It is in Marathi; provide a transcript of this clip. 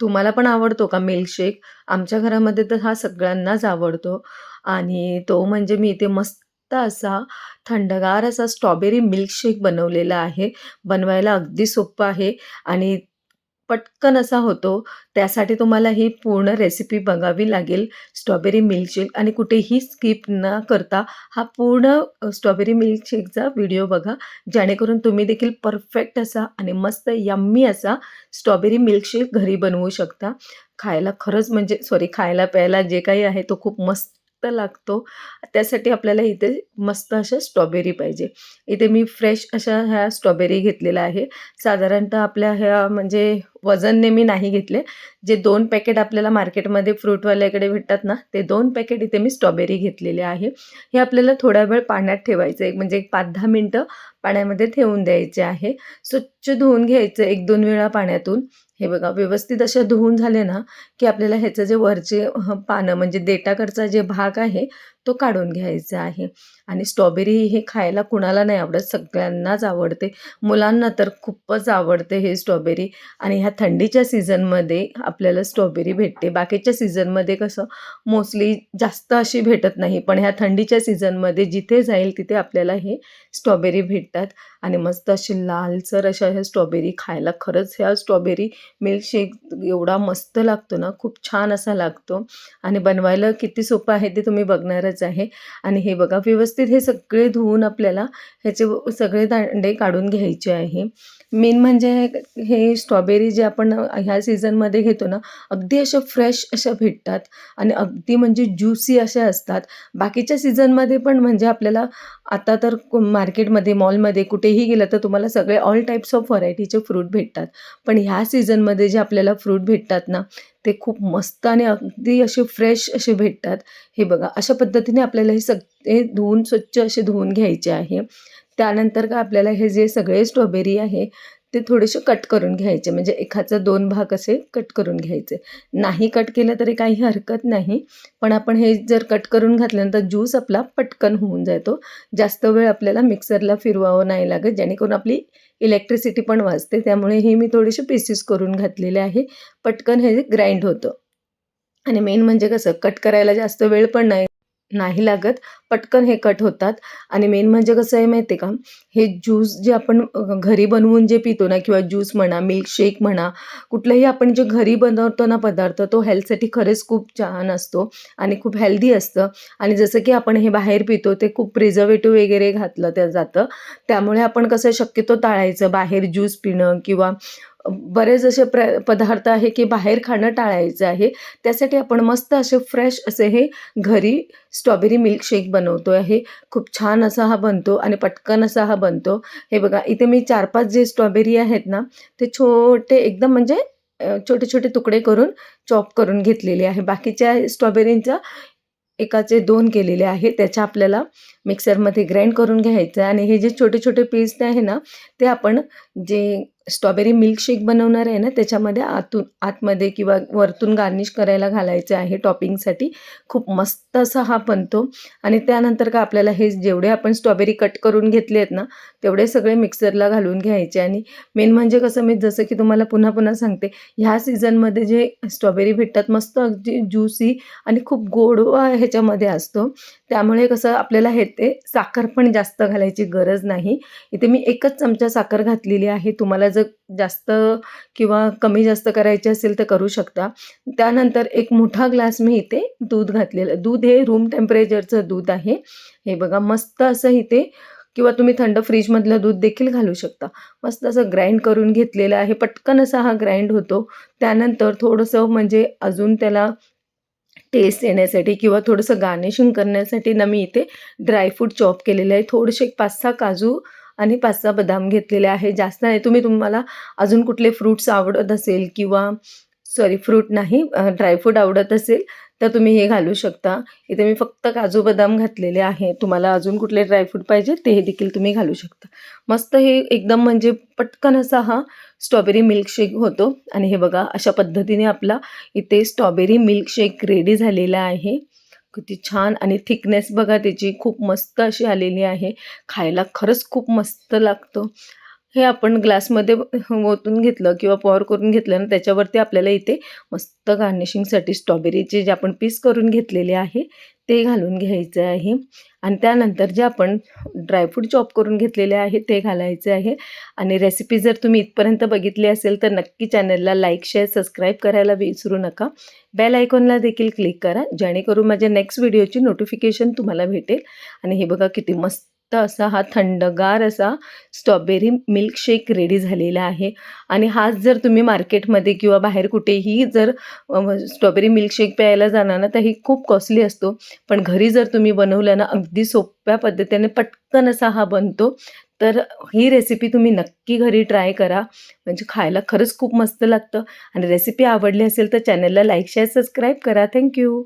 तुम्हाला पण आवडतो का मिल्कशेक? आमच्या घरामध्ये तर हा सगळ्यांनाच आवडतो आणि तो म्हणजे मी इथे मस्त असा थंडगार असा स्ट्रॉबेरी मिल्कशेक बनवलेला आहे. बनवायला अगदी सोपं आहे आणि पटकन असा होतो. त्यासाठी तुम्हाला ही पूर्ण रेसिपी बघावी लागेल. स्ट्रॉबेरी मिल्कशेक आणि कुठेही स्किप न करता हा पूर्ण स्ट्रॉबेरी मिल्कशेकचा व्हिडिओ बघा. जेणेकरून तुम्ही देखील परफेक्ट असा आणि मस्त यम्मी असा स्ट्रॉबेरी मिल्कशेक घरी बनवू शकता. खायला खरंच म्हणजे सॉरी खायला प्यायला जे काही आहे तो खूप मस्त लागतो. त्यासाठी आपल्याला इथे मस्त अशा स्ट्रॉबेरी पाहिजे. इथे मी फ्रेश अशा ह्या स्ट्रॉबेरी घेतलेल्या आहे. साधारणतः आपल्या ह्या म्हणजे वजनने मी नाही घेतले. जे दोन पॅकेट आपल्याला मार्केटमध्ये फ्रूटवाल्याकडे भेटतात ना, ते दोन पॅकेट इथे मी स्ट्रॉबेरी घेतलेले आहे. हे आपल्याला थोडा वेळ पाण्यात ठेवायचं आहे. म्हणजे एक पाच दहा मिनटं पाण्यामध्ये ठेवून द्यायचे आहे. स्वच्छ धुवून घ्यायचं 1-2 वेळा पाण्यातून. हे बघा व्यवस्थित अशा धुवून झाले ना, की आपल्याला ह्याचं जे वरचे पानं म्हणजे देटाकडचा जे भाग आहे, तो काढून घ्यायचा आहे. आणि स्ट्रॉबेरी हे खायला कुणाला नाही आवडत, सगळ्यांनाच आवडते. मुलांना तर खूपच आवडते हे स्ट्रॉबेरी आणि ह्या थंडीच्या सीझनमध्ये आपल्याला स्ट्रॉबेरी भेटते. बाकीच्या सीझनमध्ये कसं मोस्टली जास्त अशी भेटत नाही. पण ह्या थंडीच्या सीझनमध्ये जिथे जाईल तिथे आपल्याला हे स्ट्रॉबेरी भेटतात आणि मस्त अशी लालसर अशा ह्या स्ट्रॉबेरी खायला खरंच ह्या स्ट्रॉबेरी मिल्कशेक एवढा मस्त लागतो ना, खूप छान असा लागतो आणि बनवायला किती सोपं आहे ते तुम्ही बघणारच आहे. आणि हे बघा व्यवस्थित हे सगळे धुवून आपल्याला ह्याचे सगळे दांडे काढून घ्यायचे आहे. मेन म्हणजे हे स्ट्रॉबेरी जे आपण ह्या सीझनमध्ये घेतो ना, अगदी अशा फ्रेश अशा भेटतात आणि अगदी म्हणजे ज्युसी अशा असतात. बाकीच्या सीझनमध्ये पण म्हणजे आपल्याला आता तर मार्केटमध्ये, मॉलमध्ये कुठेही गेलं तर तुम्हाला सगळे ऑल टाईप्स ऑफ व्हरायटीचे फ्रूट भेटतात. पण ह्या सीझनमध्ये जे आपल्याला फ्रूट भेटतात ना, ते खूप मस्त आणि अगदी असे फ्रेश असे भेटतात. हे बघा अशा पद्धतीने आपल्याला हे सगळे धुवून स्वच्छ असे धुवून घ्यायचे आहे. त्यानंतर का आपल्याला हे जे सगळे स्ट्रॉबेरी आहे, ते थोडेसे कट करून घ्यायचे. म्हणजे एकाचा 2 भाग असे कट करून घ्यायचे. नाही कट केलं तरी काही हरकत नाही. पण आपण हे जर कट करून घातल्यानंतर ज्यूस आपला पटकन होऊन जातो. जास्त वेळ आपल्याला मिक्सरला फिरवावं नाही लागत, जेणेकरून आपली इलेक्ट्रिसिटी पण वाचते. त्यामुळे हे मी थोडेसे पीसेस करून घातलेले आहे. पटकन हे ग्राइंड होतं. आणि मेन म्हणजे कसं कट करायला जास्त वेळ पण नाही नाही लागत. पटकन हे कट होतात आणि मेन म्हणजे कसं आहे माहिती आहे का, हे ज्यूस जे आपण घरी बनवून जे पितो ना किंवा ज्यूस म्हणा, मिल्कशेक म्हणा, कुठलंही आपण जे घरी बनवतो ना पदार्थ, तो हेल्थसाठी खरंच खूप छान असतो आणि खूप हेल्दी असतं. आणि जसं की आपण हे बाहेर पितो ते खूप प्रिझर्वेटिव्ह वगैरे घातलं त्या जातं. त्यामुळे आपण कसं शक्यतो टाळायचं बाहेर ज्यूस पिणं किंवा बरेच असे प्र पदार्थ आहे की बाहेर खाणं टाळायचं आहे. त्यासाठी आपण मस्त असे फ्रेश असे हे घरी स्ट्रॉबेरी मिल्कशेक बनवतो आहे. खूप छान असा हा बनतो आणि पटकन असा हा बनतो. हे बघा इथे मी 4-5 जे स्ट्रॉबेरी आहेत ना, ते छोटे एकदम म्हणजे छोटे-छोटे तुकडे करून चॉप करून घेतलेले आहे. बाकीच्या स्ट्रॉबेरींचा एकाचे दोन केलेले आहे. त्याच्या आपल्याला मिक्सरमध्ये ग्राइंड करून घ्यायचं आहे आणि हे जे छोटे-छोटे पीस आहे ना, ते आपण जे स्ट्रॉबेरी मिल्कशेक बनवणार आहे ना, त्याच्यामध्ये आतून आतमध्ये किंवा वरतून गार्निश करायला घालायचं आहे टॉपिंगसाठी. खूप मस्त असा हा बनतो आणि त्यानंतर का आपल्याला हे जेवढे आपण स्ट्रॉबेरी कट करून घेतले आहेत ना, तेवढे सगळे मिक्सरला घालून घ्यायचे आणि मेन म्हणजे कसं मी जसं की तुम्हाला पुन्हा-पुन्हा सांगते, ह्या सीझनमध्ये जे स्ट्रॉबेरी भेटतात मस्त अगदी ज्युसी आणि खूप गोडवा ह्याच्यामध्ये असतो. त्यामुळे कसं आपल्याला हे ते साखर पण जास्त घालायची गरज नाही. इथे मी एकच चमचा साखर घातलेली आहे. तुम्हाला जर जास्त किंवा कमी जास्त करायची असेल तर करू शकता. त्यानंतर एक मोठा ग्लास मी इथे दूध घातलेलं दूध हे रूम टेम्परेचरचं दूध आहे. हे बघा मस्त असं इथे किंवा तुम्ही थंड फ्रीजमधलं दूध देखील घालू शकता. मस्त असं ग्राइंड करून घेतलेलं आहे. पटकन असा हा ग्राइंड होतो. त्यानंतर थोडंसं म्हणजे अजून त्याला टेस्ट येण्यासाठी किंवा थोडंसं गार्निशिंग करण्यासाठी ना, मी इथे ड्रायफ्रूट चॉप केलेले आहे. थोडेसे 5-6 काजू आणि 5-6 बदाम घेतलेले आहे. जास्त नाही. तुम्ही तुम्हाला अजून कुठले फ्रूट्स आवडत असेल किंवा सॉरी फ्रूट नाही ड्रायफ्रूट आवडत असेल तर तुम्ही हे घालू शकता. इथे मी फक्त काजू बदाम घातलेले आहे. तुम्हाला अजून कुठले ड्रायफ्रूट पाहिजे ते हे देखील तुम्ही घालू शकता. मस्त हे एकदम म्हणजे पटकन असा हा स्ट्रॉबेरी मिल्कशेक होतो आणि हे बघा अशा पद्धतीने आपला इथे स्ट्रॉबेरी मिल्कशेक रेडी झालेला आहे. किती छान आणि थिकनेस बघा त्याची खूप मस्त अशी आलेली आहे. खायला खरंच खूप मस्त लागतं हे आपण ग्लासमध्ये ओतून घेतलं किंवा पॉवर करून घेतलं ना त्याच्यावरती आपल्याला इथे मस्त गार्निशिंगसाठी स्ट्रॉबेरीचे जे आपण पीस करून घेतलेले आहे ते घालून घ्यायचं आहे. आणि त्यानंतर जे आपण ड्रायफ्रूट चॉप करून घेतलेले आहे ते घालायचे आहे. आणि रेसिपी जर तुम्ही इथपर्यंत बघितली असेल तर नक्की चॅनलला लाईक शेअर सबस्क्राईब करायला विसरू नका. बेल आयकॉनला देखील क्लिक करा जेणेकरून माझ्या नेक्स्ट व्हिडिओची नोटिफिकेशन तुम्हाला भेटेल. आणि हे बघा किती मस्त असा हा थंडगार असा स्ट्रॉबेरी मिल्कशेक रेडी झालेला आहे. आणि हाच जर तुम्ही मार्केटमध्ये किंवा बाहेर कुठेही जर स्ट्रॉबेरी मिल्कशेक प्यायला जाणार ना तर ही खूप कॉस्टली असतो. पण घरी जर तुम्ही बनवलं ना अगदी सोप्या पद्धतीने पटकन असा हा बनतो तर ही रेसिपी तुम्ही नक्की घरी ट्राय करा. म्हणजे खायला खरंच खूप मस्त लागतं. आणि रेसिपी आवडली असेल तर चॅनलला लाईक शेअर सबस्क्राईब करा. Thank you